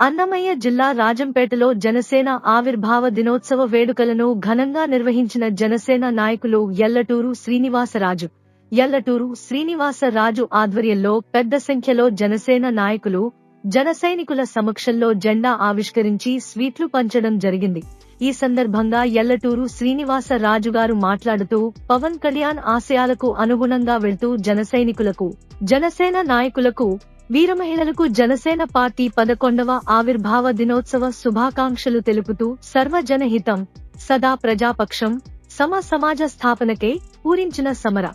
అన్నమయ్య జిల్లా రాజంపేటలో జనసేన ఆవిర్భావ దినోత్సవ వేడుకలను ఘనంగా నిర్వహించిన జనసేన నాయకులు ఎల్లటూరు శ్రీనివాసరాజు. ఎల్లటూరు శ్రీనివాసరాజు ఆధ్వర్యంలో పెద్ద సంఖ్యలో జనసేన నాయకులు జనసైనికుల సమక్షంలో జెండా ఆవిష్కరించి స్వీట్లు పంచడం జరిగింది. ఈ సందర్భంగా ఎల్లటూరు శ్రీనివాసరాజు గారు మాట్లాడుతూ పవన్ కళ్యాణ్ ఆశయాలకు అనుగుణంగా వెళ్తూ జనసైనికులకు జనసేన నాయకులకు వీర మహిళలకు జనసేన పార్టీ పదకొండవ ఆవిర్భావ దినోత్సవ శుభాకాంక్షలు తెలుపుతూ సర్వజనహితం సదా ప్రజాపక్షం సమ సమాజ స్థాపనకై పూరించిన సమర.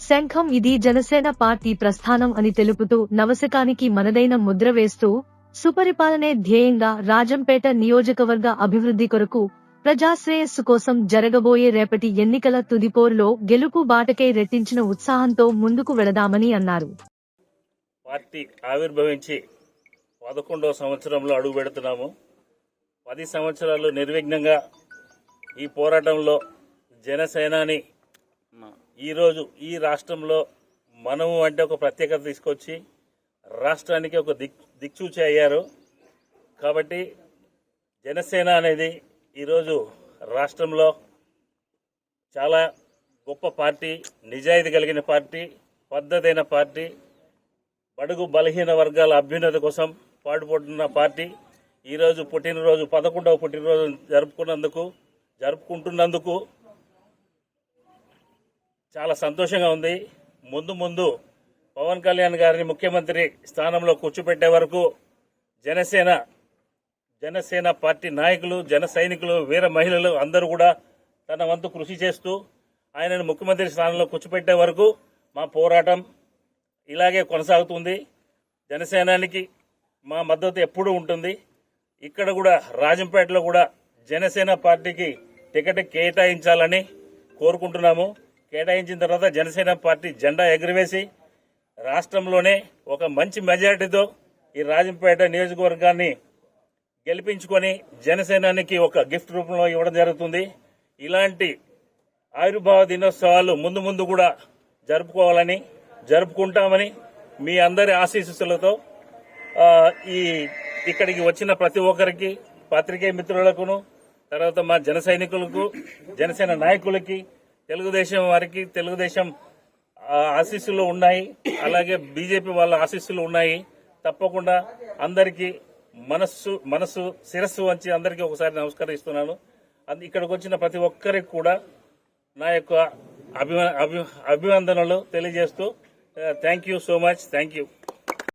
శంఖం ఇది జనసేన పార్టీ ప్రస్థానం అని తెలుపుతూ నవశకానికి మనదైన ముద్ర వేస్తూ సుపరిపాలనే ధ్యేయంగా రాజంపేట నియోజకవర్గ అభివృద్ధి కొరకు ప్రజాశ్రేయస్సు కోసం జరగబోయే రేపటి ఎన్నికల తుదిపోరులో గెలుపు బాటకై రెట్టించిన ఉత్సాహంతో ముందుకు వెళదామని అన్నారు. పార్టీ ఆవిర్భవించి పదకొండవ సంవత్సరంలో అడుగు పెడుతున్నాము. పది సంవత్సరాలు నిర్విఘ్నంగా ఈ పోరాటంలో జనసేనాని ఈరోజు ఈ రాష్ట్రంలో మనము అంటే ఒక ప్రత్యేకత తీసుకొచ్చి రాష్ట్రానికి ఒక దిక్ దిక్సూచి అయ్యారు. కాబట్టి జనసేన అనేది ఈరోజు రాష్ట్రంలో చాలా గొప్ప పార్టీ నిజాయితీ కలిగిన పార్టీ పద్ధతైన పార్టీ బడుగు బలహీన వర్గాల అభ్యున్నతి కోసం పాటుపడుతున్న పార్టీ ఈరోజు పుట్టినరోజు పదకొండవ పుట్టినరోజు జరుపుకున్నందుకు జరుపుకుంటున్నందుకు చాలా సంతోషంగా ఉంది. ముందు ముందు పవన్ కళ్యాణ్ గారిని ముఖ్యమంత్రి స్థానంలో కూర్చోపెట్టే వరకు జనసేన జనసేన పార్టీ నాయకులు జన సైనికులు వీర మహిళలు అందరూ కూడా తన వంతు కృషి చేస్తూ ఆయనను ముఖ్యమంత్రి స్థానంలో కూర్చోపెట్టే వరకు మా పోరాటం ఇలాగే కొనసాగుతుంది. జనసేనానికి మా మద్దతు ఎప్పుడూ ఉంటుంది. ఇక్కడ కూడా రాజంపేటలో కూడా జనసేన పార్టీకి టికెట్ కేటాయించాలని కోరుకుంటున్నాము. కేటాయించిన తర్వాత జనసేన పార్టీ జెండా ఎగురవేసి రాష్ట్రంలోనే ఒక మంచి మెజారిటీతో ఈ రాజంపేట నియోజకవర్గాన్ని గెలిపించుకొని జనసేనానికి ఒక గిఫ్ట్ రూపంలో ఇవ్వడం జరుగుతుంది. ఇలాంటి ఆవిర్భావ దినోత్సవాలు ముందు ముందు కూడా జరుపుకోవాలని జరుపుకుంటామని మీ అందరి ఆశీస్సులతో ఈ ఇక్కడికి వచ్చిన ప్రతి ఒక్కరికి పాత్రికేయ మిత్రులకును తర్వాత మా జన సైనికులకు జనసేన నాయకులకి తెలుగుదేశం వారికి తెలుగుదేశం ఆశీస్సులు ఉన్నాయి అలాగే బీజేపీ వాళ్ళ ఆశీస్సులు ఉన్నాయి. తప్పకుండా అందరికీ మనస్సు మనస్సు శిరస్సు వంచి అందరికీ ఒకసారి నమస్కరిస్తున్నాను. ఇక్కడికి వచ్చిన ప్రతి ఒక్కరికి కూడా నా యొక్క అభిమా అభి- అభివందనలు తెలియజేస్తూ Uh, thank you so much. Thank you.